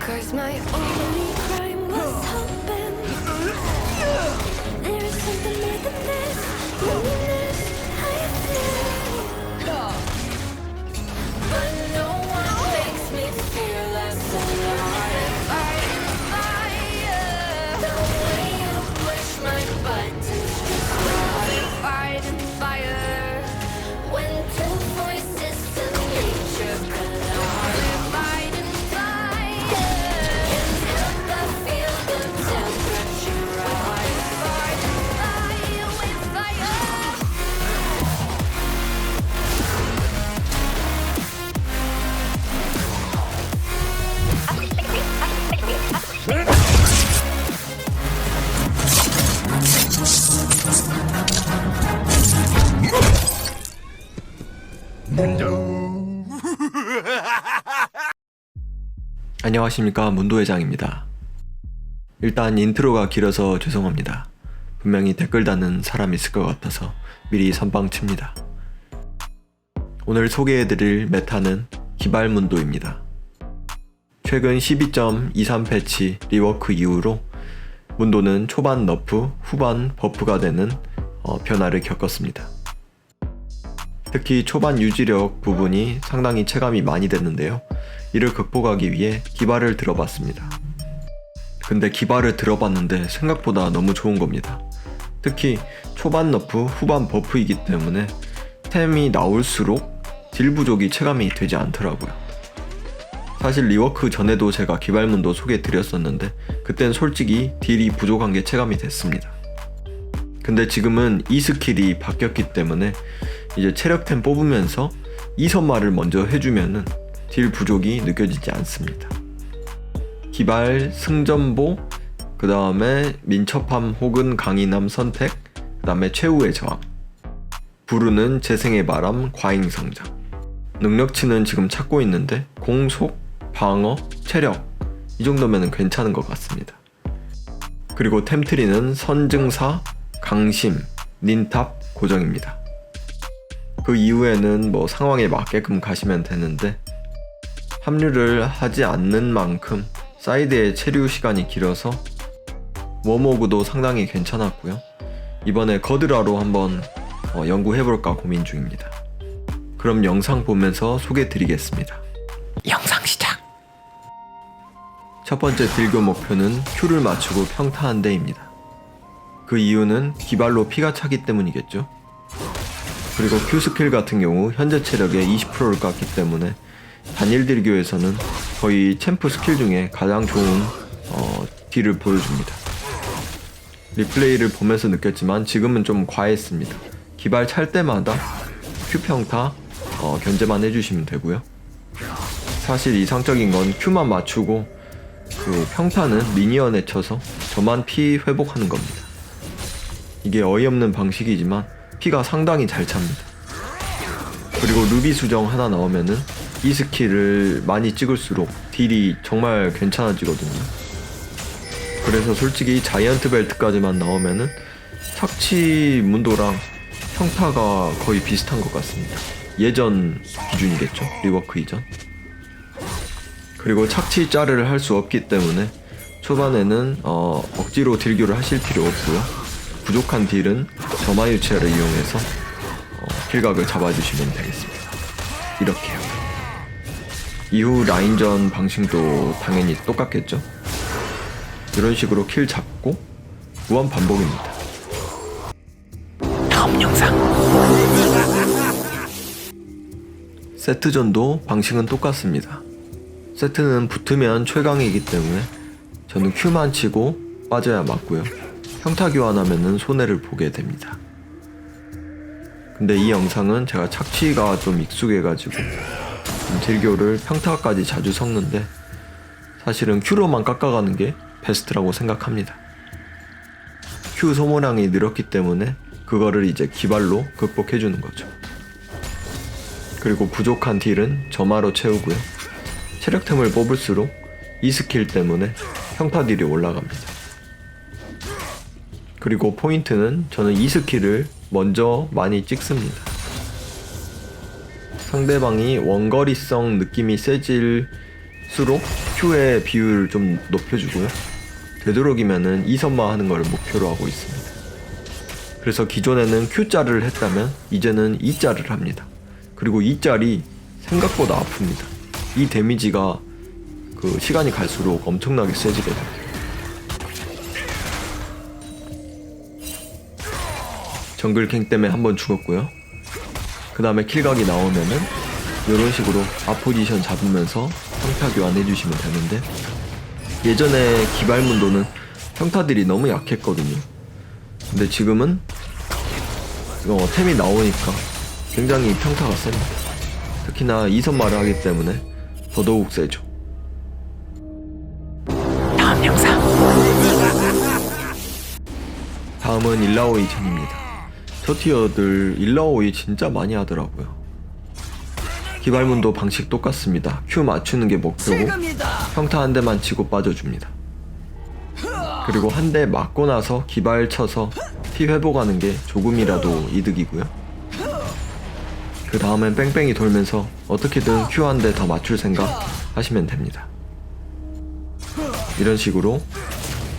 Cause my only crime was hoping. There is something more than this. 안녕하십니까 문도 회장입니다. 일단 인트로가 길어서 죄송합니다. 분명히 댓글 다는 사람 있을 것 같아서 미리 선빵칩니다. 오늘 소개해드릴 메타는 기발문도입니다. 최근 12.23 패치 리워크 이후로 문도는 초반 너프, 후반 버프가 되는 어, 변화를 겪었습니다. 특히 초반 유지력 부분이 상당히 체감이 많이 됐는데요. 이를 극복하기 위해 기발을 들어봤습니다. 근데 기발을 들어봤는데 생각보다 너무 좋은 겁니다. 특히 초반 너프, 후반 버프이기 때문에 템이 나올수록 딜 부족이 체감이 되지 않더라고요. 사실 리워크 전에도 제가 기발문도 소개해 드렸었는데 그땐 솔직히 딜이 부족한 게 체감이 됐습니다. 근데 지금은 이 스킬이 바뀌었기 때문에 이제 체력템 뽑으면서 이선마를 먼저 해주면은 딜 부족이 느껴지지 않습니다. 기발, 승전보, 그 다음에 민첩함 혹은 강인함 선택, 그 다음에 최후의 저항. 부르는 재생의 바람, 과잉성장. 능력치는 지금 찾고 있는데 공속, 방어, 체력 이 정도면 괜찮은 것 같습니다. 그리고 템트리는 선증사, 강심, 닌탑 고정입니다. 그 이후에는 뭐 상황에 맞게끔 가시면 되는데 합류를 하지 않는 만큼 사이드의 체류 시간이 길어서 워모그도 상당히 괜찮았고요. 이번에 거드라로 한번 어, 연구해볼까 고민 중입니다. 그럼 영상 보면서 소개 드리겠습니다. 영상 시작! 첫 번째 딜교 목표는 Q를 맞추고 평타한 데입니다. 그 이유는 기발로 피가 차기 때문이겠죠. 그리고 Q 스킬 같은 경우 현재 체력의 20%를 깎기 때문에 단일 딜 교에서는 거의 챔프 스킬 중에 가장 좋은 어, 딜을 보여줍니다. 리플레이를 보면서 느꼈지만 지금은 좀 과했습니다. 기발 찰 때마다 Q 평타 어, 견제만 해주시면 되고요. 사실 이상적인 건 Q만 맞추고 그 평타는 미니언에 쳐서 저만 피 회복하는 겁니다. 이게 어이없는 방식이지만 피가 상당히 잘 찹니다. 그리고 루비 수정 하나 나오면은 이 스킬을 많이 찍을수록 딜이 정말 괜찮아지거든요. 그래서 솔직히 자이언트 벨트까지만 나오면은 착취 문도랑 평타가 거의 비슷한 것 같습니다. 예전 기준이겠죠. 리워크 이전. 그리고 착취 짜르를 할 수 없기 때문에 초반에는 어, 억지로 딜교를 하실 필요 없고요. 부족한 딜은 점화 유체를 이용해서 어, 킬각을 잡아주시면 되겠습니다. 이렇게요. 이후 라인전 방식도 당연히 똑같겠죠. 이런 식으로 킬 잡고 무한 반복입니다. 다음 영상. 세트전도 방식은 똑같습니다. 세트는 붙으면 최강이기 때문에 저는 Q만 치고 빠져야 맞고요. 평타 교환하면은 손해를 보게 됩니다. 근데 이 영상은 제가 착취가 좀 익숙해가지고 좀 딜교를 평타까지 자주 섞는데 사실은 Q로만 깎아가는 게 베스트라고 생각합니다. Q 소모량이 늘었기 때문에 그거를 이제 기발로 극복해주는 거죠. 그리고 부족한 딜은 점화로 채우고요. 체력템을 뽑을수록 이 스킬 때문에 평타 딜이 올라갑니다. 그리고 포인트는 저는 이 스킬을 먼저 많이 찍습니다. 상대방이 원거리성 느낌이 세질수록 Q의 비율을 좀 높여주고요. 되도록이면은 2선마 하는 걸 목표로 하고 있습니다. 그래서 기존에는 Q자를 했다면 이제는 E자를 합니다. 그리고 E짤이 생각보다 아픕니다. 이 데미지가 그 시간이 갈수록 엄청나게 세지게 됩니다. 정글갱 때문에 한 번 죽었고요. 그 다음에 킬각이 나오면은 이런 식으로 아포지션 잡으면서 평타 교환해 주시면 되는데 예전에 기발문도는 평타들이 너무 약했거든요. 근데 지금은 어, 템이 나오니까 굉장히 평타가 셉니다. 특히나 이선말을 하기 때문에 더더욱 세죠. 다음 영상 다음은 일라오이 전입니다. 저 티어들 일라오이 진짜 많이 하더라고요. 기발문도 방식 똑같습니다. Q 맞추는 게 목표고 평타 한 대만 치고 빠져줍니다. 그리고 한 대 맞고 나서 기발 쳐서 피 회복하는 게 조금이라도 이득이고요. 그 다음엔 뺑뺑이 돌면서 어떻게든 Q 한대 더 맞출 생각 하시면 됩니다. 이런 식으로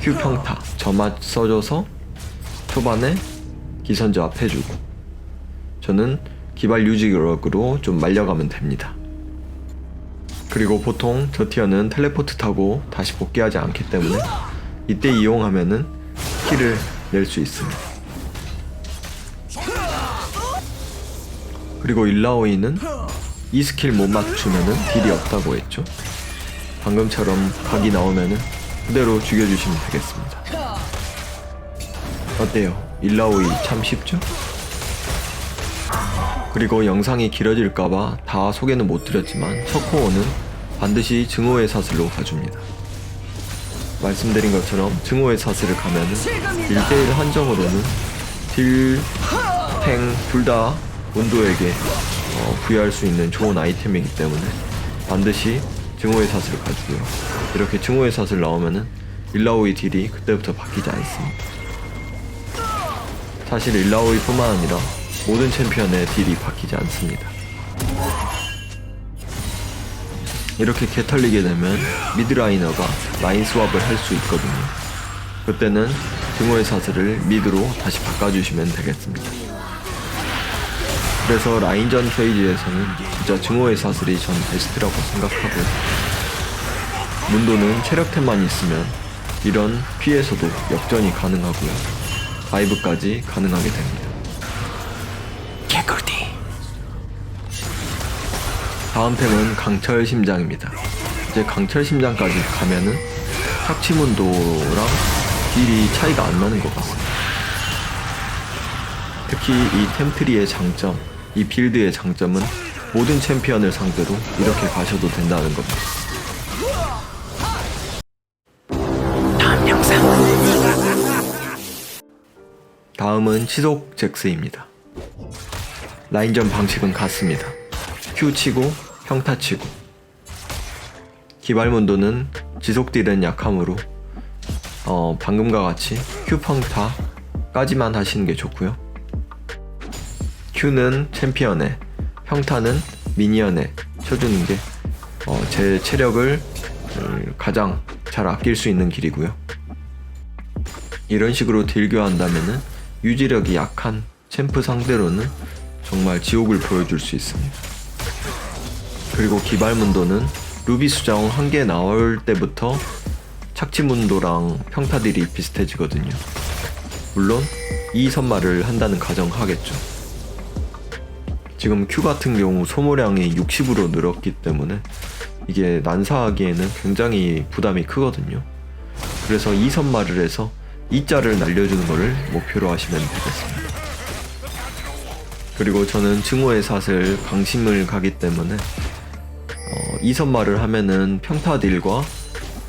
Q 평타 저맛 써줘서 초반에 기선제압 해주고 저는 기발 유지력으로 좀 말려가면 됩니다. 그리고 보통 저 티어는 텔레포트 타고 다시 복귀하지 않기 때문에 이때 이용하면은 킬을 낼수 있습니다. 그리고 일라오이는 이 스킬 못 맞추면은 딜이 없다고 했죠. 방금처럼 각이 나오면은 그대로 죽여주시면 되겠습니다. 어때요? 일라오이 참 쉽죠? 그리고 영상이 길어질까봐 다 소개는 못 드렸지만 첫 코어는 반드시 증오의 사슬로 가줍니다. 말씀드린 것처럼 증오의 사슬을 가면은 1대1 한정으로는 딜, 탱 둘다 온도에게 어, 부여할 수 있는 좋은 아이템이기 때문에 반드시 증오의 사슬을 가주고요. 이렇게 증오의 사슬 나오면은 일라오이 딜이 그때부터 바뀌지 않습니다. 사실 일라오이뿐만 아니라 모든 챔피언의 딜이 바뀌지 않습니다. 이렇게 개털리게 되면 미드라이너가 라인 스왑을 할 수 있거든요. 그때는 증오의 사슬을 미드로 다시 바꿔주시면 되겠습니다. 그래서 라인전 페이지에서는 진짜 증오의 사슬이 전 베스트라고 생각하고요. 문도는 체력템만 있으면 이런 피에서도 역전이 가능하고요. 다이브까지 가능하게 됩니다. 개꿀띠 다음 템은 강철 심장입니다. 이제 강철 심장까지 가면은 착취문도랑 딜이 차이가 안 나는 것 같습니다. 특히 이 템트리의 장점, 이 빌드의 장점은 모든 챔피언을 상대로 이렇게 가셔도 된다는 겁니다. 다음 영상 다음은 치속 잭스입니다. 라인전 방식은 같습니다. Q 치고 평타 치고 기발문도는 지속 딜은 약하므로 어, 방금과 같이 Q 평타까지만 하시는 게 좋고요. Q는 챔피언에 평타는 미니언에 쳐주는 게 어, 제 체력을 음, 가장 잘 아낄 수 있는 길이고요. 이런 식으로 딜교한다면은 유지력이 약한 챔프 상대로는 정말 지옥을 보여줄 수 있습니다. 그리고 기발문도는 루비 수정 한개 나올 때부터 착취문도랑 평타딜이 비슷해지거든요. 물론 이 선말을 한다는 가정하겠죠. 지금 Q 같은 경우 소모량이 60으로 늘었기 때문에 이게 난사하기에는 굉장히 부담이 크거든요. 그래서 이 선말을 해서 이자를 날려주는 것을 목표로 하시면 되겠습니다. 그리고 저는 증오의 사슬 강심을 가기 때문에 어, 이 선말을 하면은 평타 딜과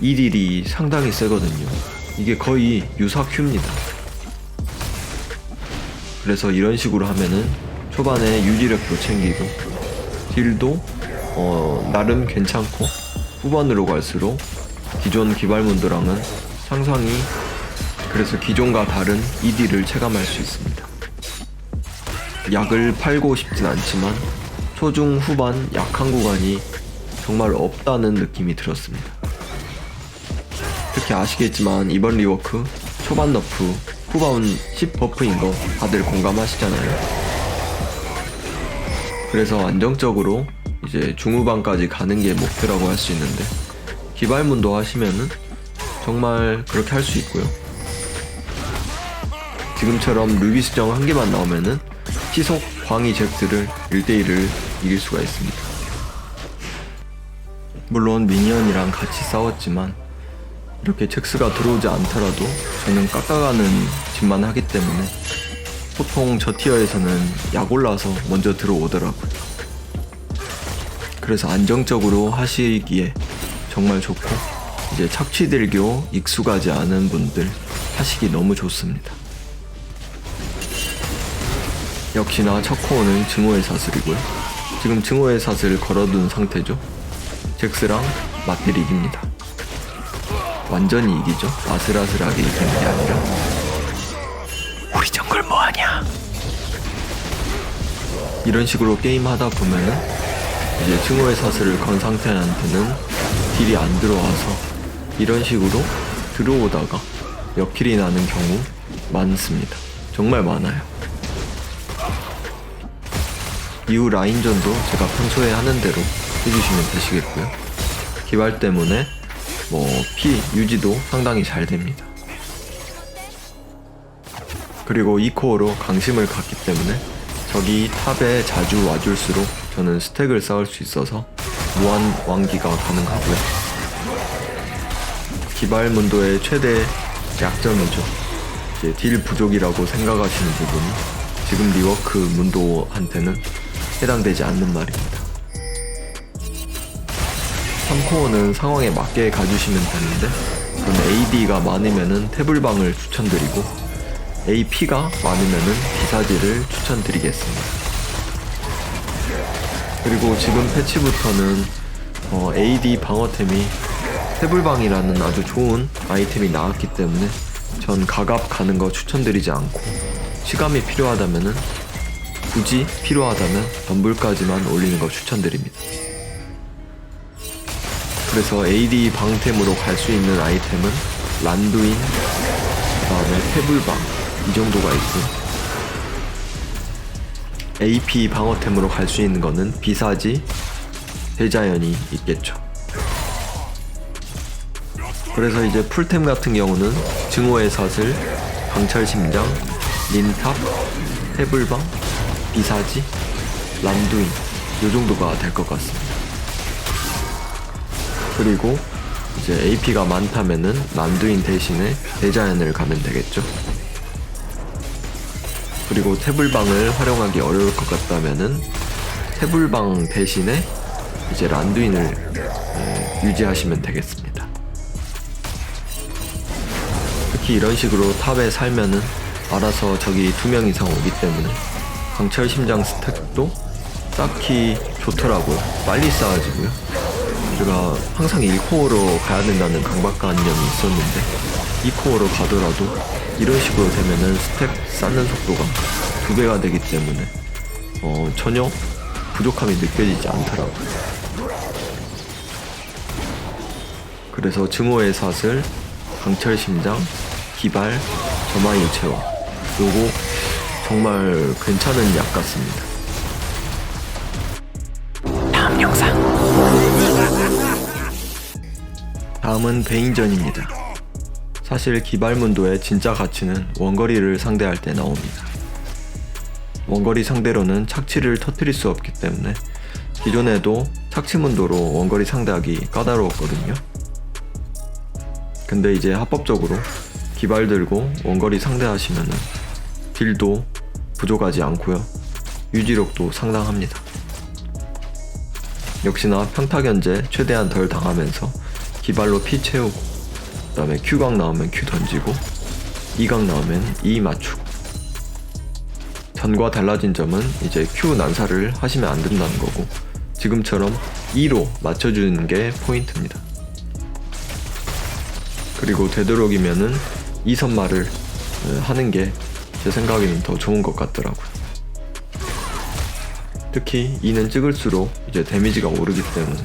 이 딜이 상당히 세거든요. 이게 거의 유사 큐입니다. 그래서 이런 식으로 하면은 초반에 유지력도 챙기고 딜도 어, 나름 괜찮고 후반으로 갈수록 기존 기발문도랑은 상상이 그래서 기존과 다른 ED를 체감할 수 있습니다. 약을 팔고 싶진 않지만 초중 후반 약한 구간이 정말 없다는 느낌이 들었습니다. 특히 아시겠지만 이번 리워크 초반 너프 후반 10 버프인 거 다들 공감하시잖아요. 그래서 안정적으로 이제 중후반까지 가는 게 목표라고 할 수 있는데 기발문도 하시면은 정말 그렇게 할 수 있고요. 지금처럼 루비 수정 한 개만 나오면은 시속 광희 잭스를 1대1을 이길 수가 있습니다. 물론 미니언이랑 같이 싸웠지만 이렇게 잭스가 들어오지 않더라도 저는 깎아가는 짓만 하기 때문에 보통 저 티어에서는 약 올라서 먼저 들어오더라고요. 그래서 안정적으로 하시기에 정말 좋고 이제 착취들교 익숙하지 않은 분들 하시기 너무 좋습니다. 역시나 첫 코어는 증오의 사슬이고요. 지금 증오의 사슬을 걸어둔 상태죠. 잭스랑 맞들이 이깁니다. 완전히 이기죠. 아슬아슬하게 이기는 게 아니라 우리 정글 뭐하냐? 이런 식으로 게임 하다 보면은 이제 증오의 사슬을 건 상태한테는 딜이 안 들어와서 이런 식으로 들어오다가 역킬이 나는 경우 많습니다. 정말 많아요. 이후 라인전도 제가 평소에 하는 대로 해주시면 되시겠고요. 기발 때문에 뭐 피 유지도 상당히 잘 됩니다. 그리고 이 코어로 강심을 갖기 때문에 적이 탑에 자주 와줄수록 저는 스택을 쌓을 수 있어서 무한 왕기가 가능하고요. 기발 문도의 최대 약점이죠. 딜 부족이라고 생각하시는 부분이 지금 리워크 문도한테는 해당되지 않는 말입니다. 3코어는 상황에 맞게 가주시면 되는데 저는 AD가 많으면은 태블방을 추천드리고 AP가 많으면은 기사지를 추천드리겠습니다. 그리고 지금 패치부터는 어, AD 방어템이 태블방이라는 아주 좋은 아이템이 나왔기 때문에 전 가갑 가는 거 추천드리지 않고 시감이 필요하다면은 굳이 필요하다면 덤불까지만 올리는 거 추천드립니다. 그래서 AD 방템으로 갈 수 있는 아이템은 란두인, 그 다음에 태블방 이 정도가 있고 AP 방어템으로 갈 수 있는 거는 비사지, 대자연이 있겠죠. 그래서 이제 풀템 같은 경우는 증오의 사슬, 강철 심장, 린탑, 태블방, 비사지, 란두인 요 정도가 될 것 같습니다. 그리고 이제 AP가 많다면은 란두인 대신에 대자연을 가면 되겠죠. 그리고 태블방을 활용하기 어려울 것 같다면은 태블방 대신에 이제 란두인을 예, 유지하시면 되겠습니다. 특히 이런 식으로 탑에 살면은 알아서 적이 두 명 이상 오기 때문에 강철 심장 스택도 딱히 좋더라고요. 빨리 쌓아지고요. 제가 항상 1코어로 가야 된다는 강박관념이 있었는데 2코어로 가더라도 이런 식으로 되면은 스택 쌓는 속도가 두 배가 되기 때문에 어, 전혀 부족함이 느껴지지 않더라고요. 그래서 증오의 사슬, 강철 심장, 기발, 점화 유체화 요거 정말 괜찮은 약 같습니다. 다음 영상 다음은 베인전입니다. 사실 기발문도의 진짜 가치는 원거리를 상대할 때 나옵니다. 원거리 상대로는 착취를 터뜨릴 수 없기 때문에 기존에도 착취문도로 원거리 상대하기 까다로웠거든요. 근데 이제 합법적으로 기발 들고 원거리 상대하시면은 딜도 부족하지 않고요. 유지력도 상당합니다. 역시나 평타 견제 최대한 덜 당하면서 기발로 피 채우고 그 다음에 Q각 나오면 Q 던지고 E각 나오면 E 맞추고 전과 달라진 점은 이제 Q 난사를 하시면 안 된다는 거고 지금처럼 E로 맞춰주는 게 포인트입니다. 그리고 되도록이면은 이 선말을 어, 하는 게 제 생각에는 더 좋은 것 같더라고요. 특히 2는 찍을수록 이제 데미지가 오르기 때문에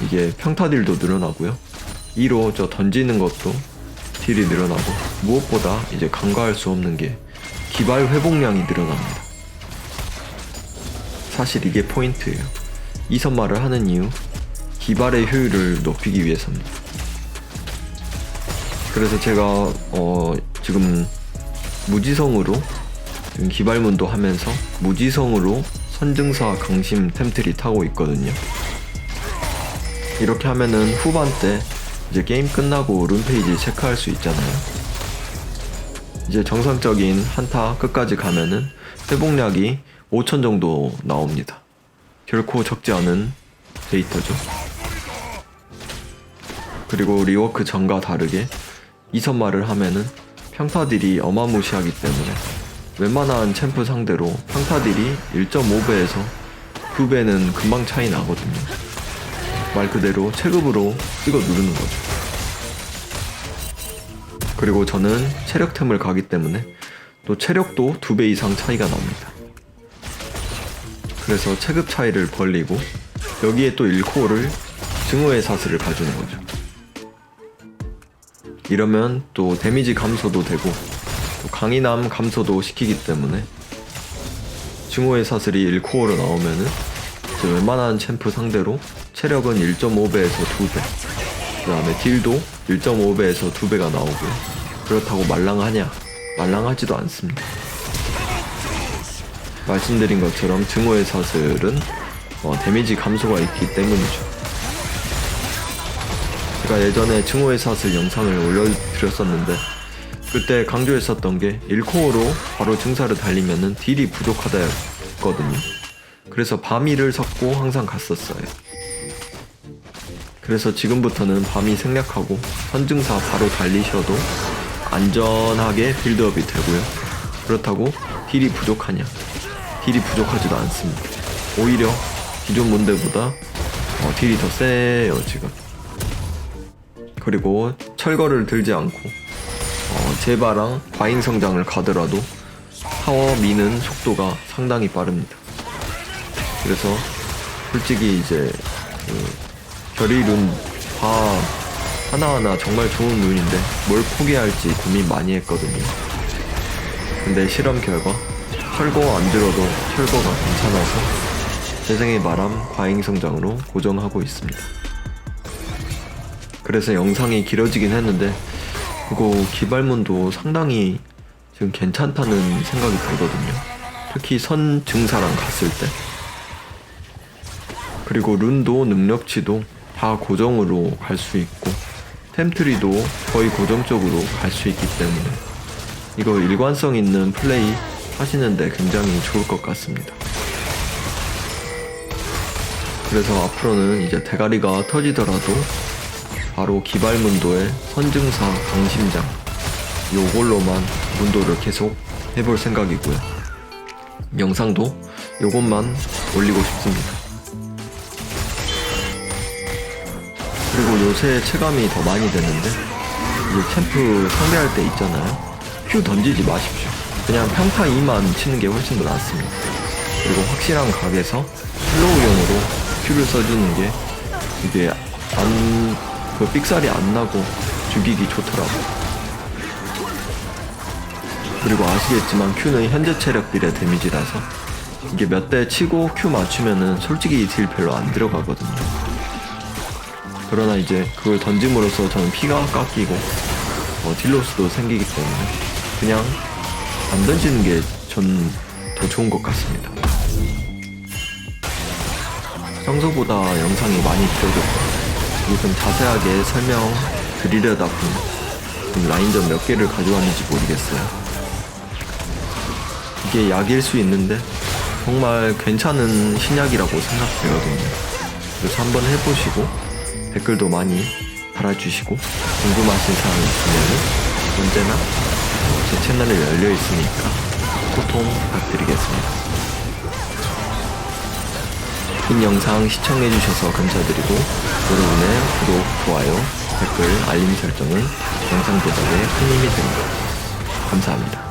이게 평타 딜도 늘어나고요. 2로 저 던지는 것도 딜이 늘어나고 무엇보다 이제 간과할 수 없는 게 기발 회복량이 늘어납니다. 사실 이게 포인트예요. 이 선말을 하는 이유 기발의 효율을 높이기 위해서입니다. 그래서 제가 어 지금 무지성으로 기발문도 하면서 무지성으로 선증사 강심 템트리 타고 있거든요. 이렇게 하면은 후반 때 이제 게임 끝나고 룬 페이지 체크할 수 있잖아요. 이제 정상적인 한타 끝까지 가면은 회복량이 5천 정도 나옵니다. 결코 적지 않은 데이터죠. 그리고 리워크 전과 다르게 이선말을 하면은 평타딜이 어마무시하기 때문에 웬만한 챔프 상대로 평타딜이 1.5배에서 2배는 금방 차이 나거든요. 말 그대로 체급으로 찍어 누르는 거죠. 그리고 저는 체력템을 가기 때문에 또 체력도 2배 이상 차이가 납니다. 그래서 체급 차이를 벌리고 여기에 또 1코어를 증오의 사슬을 가주는 거죠. 이러면 또 데미지 감소도 되고 또 강인함 감소도 시키기 때문에 증오의 사슬이 1코어로 나오면은 이제 웬만한 챔프 상대로 체력은 1.5배에서 2배 그 다음에 딜도 1.5배에서 2배가 나오고요 그렇다고 말랑하냐? 말랑하지도 않습니다 말씀드린 것처럼 증오의 사슬은 어, 데미지 감소가 있기 때문이죠 제가 예전에 증오의 사슬 영상을 올려드렸었는데 그때 강조했었던 게 1코어로 바로 증사를 달리면은 딜이 부족하다였거든요. 그래서 바미를 섞고 항상 갔었어요. 그래서 지금부터는 바미 생략하고 선증사 바로 달리셔도 안전하게 빌드업이 되고요. 그렇다고 딜이 부족하냐? 딜이 부족하지도 않습니다. 오히려 기존 문대보다 어, 딜이 더 세요 지금. 그리고 철거를 들지 않고 어, 제바랑 과잉 성장을 가더라도 타워 미는 속도가 상당히 빠릅니다. 그래서 솔직히 이제 그 별이 룬다 하나하나 정말 좋은 룬인데 뭘 포기할지 고민 많이 했거든요. 근데 실험 결과 철거 안 들어도 철거가 괜찮아서 재생의 바람 과잉 성장으로 고정하고 있습니다. 그래서 영상이 길어지긴 했는데 그거 기발문도 상당히 지금 괜찮다는 생각이 들거든요. 특히 선 증사랑 갔을 때. 그리고 룬도 능력치도 다 고정으로 갈 수 있고 템트리도 거의 고정적으로 갈 수 있기 때문에 이거 일관성 있는 플레이 하시는데 굉장히 좋을 것 같습니다. 그래서 앞으로는 이제 대가리가 터지더라도 바로 기발문도의 선증사 강심장 요걸로만 문도를 계속 해볼 생각이고요. 영상도 요것만 올리고 싶습니다. 그리고 요새 체감이 더 많이 되는데 이제 캠프 상대할 때 있잖아요. 큐 던지지 마십시오. 그냥 평타 2만 치는 게 훨씬 더 낫습니다. 그리고 확실한 각에서 슬로우용으로 큐를 써주는 게 이게 안, 그 삑살이 안 나고 죽이기 좋더라고. 그리고 아시겠지만 Q는 현재 체력 비례 데미지라서 이게 몇 대 치고 Q 맞추면은 솔직히 딜 별로 안 들어가거든요. 그러나 이제 그걸 던짐으로써 저는 피가 깎이고 어, 딜로스도 생기기 때문에 그냥 안 던지는 게 전 더 좋은 것 같습니다. 평소보다 영상이 많이 길어졌고 좀 자세하게 설명 드리려다 보니 좀 라인전 몇 개를 가져왔는지 모르겠어요. 이게 약일 수 있는데 정말 괜찮은 신약이라고 생각되거든요. 그래서 한번 해보시고 댓글도 많이 달아주시고 궁금하신 사항 있으면 언제나 어, 제 채널이 열려 있으니까 소통 부탁드리겠습니다. 긴 영상 시청해주셔서 감사드리고 여러분의 구독, 좋아요 댓글, 알림 설정은 영상 제작에 큰 힘이 됩니다. 감사합니다.